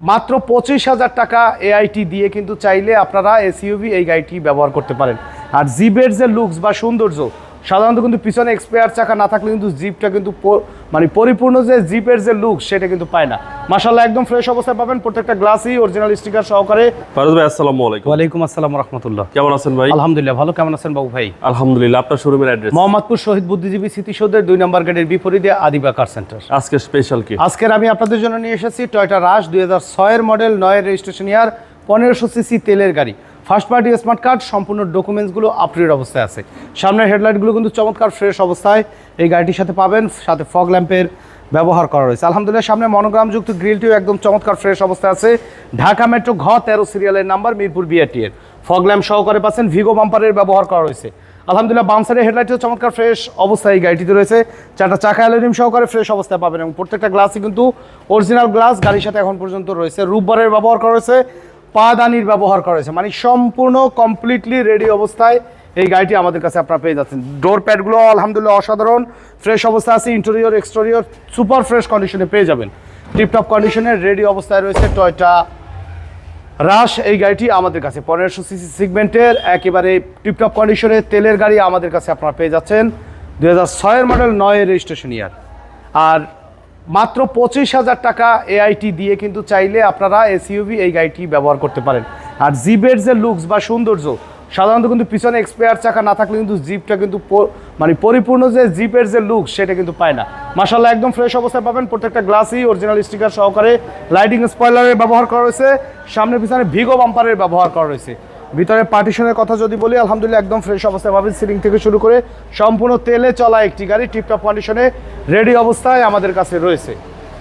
মাত্র পঁচিশ হাজার টাকা এআইটি দিয়ে কিন্তু চাইলে আপনারা এসইউভি এই গাড়িটি ব্যবহার করতে পারেন। আর জিপের যে লুকস বা সৌন্দর্য, সাধারণত কিন্তু পিছনে এক্সপায়ার চাকা না থাকলে কিন্তু জিপটা কিন্তু মানে পরিপূর্ণ যে জিপের যে লুক সেটা কিন্তু পায় না। মাসাল্লাহ একদম ফ্রেশ অবস্থায় পাবেন প্রত্যেকটা গ্লাসই অরিজিনাল স্টিকার সহকারে। ফারুজ ভাই আসসালামু আলাইকুম। ওয়ালাইকুম আসসালাম রহমতুল্লাহ। কেমন আছেন ভাই? আলহামদুলিল্লাহ ভালো। কেমন আছেন বাবু ভাই? আলহামদুলিল্লাহ আপনার শোরুমের অ্যাড্রেস মোহাম্মদপুর শহীদ বুদ্ধিজীবী স্মৃতিসৌধের দুই নম্বর গেটের বিপরীতে আদিবা কার সেন্টার আজকে স্পেশাল কি? আজকের আমি আপনাদের জন্য নিয়ে এসেছি টয়টা রাশ দুই হাজার ছয়ের মডেল নয়ের রেজিস্ট্রেশন ইয়ার পনেরোশো সিসি তেলের গাড়ি। ফার্স্ট পার্টি স্মার্ট কার্ড সম্পূর্ণ ডকুমেন্টসগুলো আপডেট অবস্থায় আছে। সামনের হেডলাইটগুলো কিন্তু চমৎকার ফ্রেশ অবস্থায় এই গাড়িটির সাথে পাবেন, সাথে ফগ ল্যাম্পের ব্যবহার করা রয়েছে। আলহামদুলিল্লাহ, সামনে মনোগ্রামযুক্ত গ্রিলটিও একদম চমৎকার ফ্রেশ অবস্থায় আছে। ঢাকা মেট্রো ঘ তেরো সিরিয়ালের নাম্বার মিরপুর বিআরটি এর। ফগ ল্যাম্প সহকারে পাচ্ছেন ভিগো বাম্পারের ব্যবহার করা রয়েছে। আলহামদুলিল্লাহ বামসারের হেডলাইটও চমৎকার ফ্রেশ অবস্থায় এই গাড়িটিতে রয়েছে। চারটা চাকা অ্যালুমিনিয়াম সহকারে ফ্রেশ অবস্থায় পাবেন এবং প্রত্যেকটা গ্লাসই কিন্তু অরিজিনাল গ্লাস গাড়ির সাথে এখন পর্যন্ত রয়েছে। রূপবারের ব্যবহার করা রয়েছে। পাদানির ব্যবহার করা রয়েছে মানে সম্পূর্ণ কমপ্লিটলি রেডি অবস্থায় এই গাড়িটি আমাদের কাছে আপনারা পেয়ে যাচ্ছেন। ডোর প্যাডগুলো আলহামদুলিল্লাহ অসাধারণ। ফ্রেশ অবস্থা আছে ইন্টেরিয়র এক্সটেরিয়র সুপার ফ্রেশ কন্ডিশনে পেয়ে যাবেন। টিপটপ কন্ডিশনে রেডি অবস্থায় রয়েছে টয়টা রাশ এই গাড়িটি আমাদের কাছে। পনেরোশো সিসি সিগমেন্টের একেবারে টিপটপ কন্ডিশনে তেলের গাড়ি আমাদের কাছে আপনারা পেয়ে যাচ্ছেন। দু হাজার ছয়ের মডেল নয়ের রেজিস্ট্রেশন ইয়ার আর মাত্র পঁচিশ হাজার টাকা এআইটি দিয়ে কিন্তু চাইলে আপনারা এসইউভি এই গাড়িটি ব্যবহার করতে পারেন। আর জিপের যে লুকস বা সৌন্দর্য, সাধারণত কিন্তু পিছনে এক্সপায়ার চাকা না থাকলে কিন্তু জিপটা কিন্তু মানে পরিপূর্ণ যে জিপের যে লুক সেটা কিন্তু পায় না। মাসাল্লাহ একদম ফ্রেশ অবস্থায় পাবেন। প্রত্যেকটা গ্লাসই অরিজিনাল স্টিকার সহকারে। লাইটিং স্পয়লারের ব্যবহার করা রয়েছে। সামনে পিছনে ভিগো বাম্পারের ব্যবহার করা রয়েছে। ভিতরে পার্টিশনের কথা যদি বলি, আলহামদুলিল্লাহ একদম ফ্রেশ অবস্থায় পাবেন সিলিং থেকে শুরু করে সম্পূর্ণ তেলে চলা একটি গাড়ি টিপটপ কন্ডিশনে রেডি অবস্থায় আমাদের কাছে রয়েছে।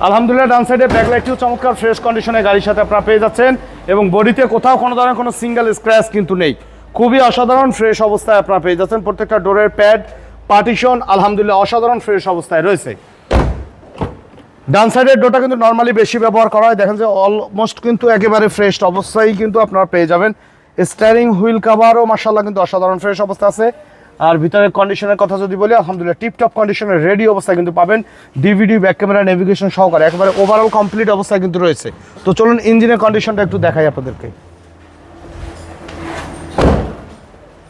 আলহামদুলিল্লাহ, ডান সাইডে ব্যাকলাইটটিও চমৎকার ফ্রেশ কন্ডিশনে গাড়ির সাথে আপনারা পেয়ে যাচ্ছেন এবং বডিতে কোথাও কোনো ধরনের কোনো সিঙ্গেল স্ক্র্যাচ কিন্তু নেই। খুবই অসাধারণ ফ্রেশ অবস্থায় আপনারা পেয়ে যাচ্ছেন, প্রত্যেকটা ডোরের প্যাড পার্টিশন আলহামদুলিল্লাহ অসাধারণ ফ্রেশ অবস্থায় রয়েছে। ডান সাইডের ডোটা কিন্তু নর্মালি বেশি ব্যবহার করা হয়, দেখেন যে অলমোস্ট কিন্তু একেবারে ফ্রেশ অবস্থায় কিন্তু আপনারা পেয়ে যাবেন। স্টারিং হুইল কাভারও মার্শাল্লাহ কিন্তু অসাধারণ ফ্রেশ অবস্থা আছে। আর ভিতরের কন্ডিশনের কথা যদি বলি, আলহামদুলিল্লাহ টিপটপ কন্ডিশনের রেডি অবস্থায় কিন্তু পাবেন। ডিভিডি ব্যাক ক্যামেরা নেভিগেশন সহকারে, একেবারে ওভারঅল কমপ্লিট অবস্থায় কিন্তু রয়েছে। তো চলুন ইঞ্জিনের কন্ডিশনটা একটু দেখাই আপনাদেরকে।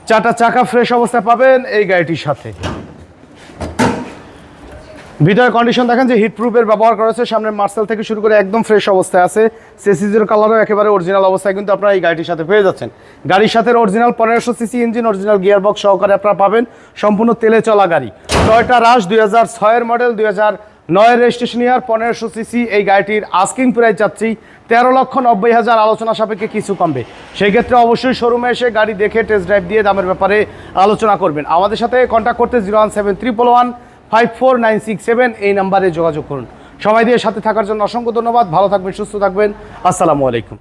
চাটা চাকা ফ্রেশ অবস্থায় পাবেন এই গাড়িটির সাথে। ভিতরের কন্ডিশন দেখেন যে হিট প্রুফের ব্যবহার করা হয়েছে। সামনে মার্সেল থেকে শুরু করে একদম ফ্রেশ অবস্থায় আছে। সেসিজের কালারও একেবারে অরিজিনাল অবস্থায় কিন্তু আপনারা এই গাড়িটির সাথে পেয়ে যাচ্ছেন। গাড়ির সাথে অরিজিনাল পনেরোশো CC engine original gearbox সহকারে আপনারা পাবেন সম্পূর্ণ তেলে চলা গাড়ি। টয়টা রাশ দুই হাজার ছয়ের মডেল দুই হাজার নয়ের রেজিস্ট্রেশন ইয়ার পনেরোশো সিসি এই গাড়িটির আস্কিং প্রাইস চাচ্ছি। তেরো লক্ষ নব্বই হাজার আলোচনা সাপেক্ষে কিছু কমবে। সেই ক্ষেত্রে অবশ্যই শোরুমে এসে গাড়ি দেখে টেস্ট ড্রাইভ দিয়ে দামের ব্যাপারে আলোচনা করবেন। আমাদের সাথে কন্ট্যাক্ট করতে zero one seven triple one five four nine six seven এই নাম্বারে যোগাযোগ করুন। সময় দিয়ে সাথে থাকার জন্য অসংখ্য ধন্যবাদ। ভালো থাকবেন, সুস্থ থাকবেন। আসসালামু আলাইকুম।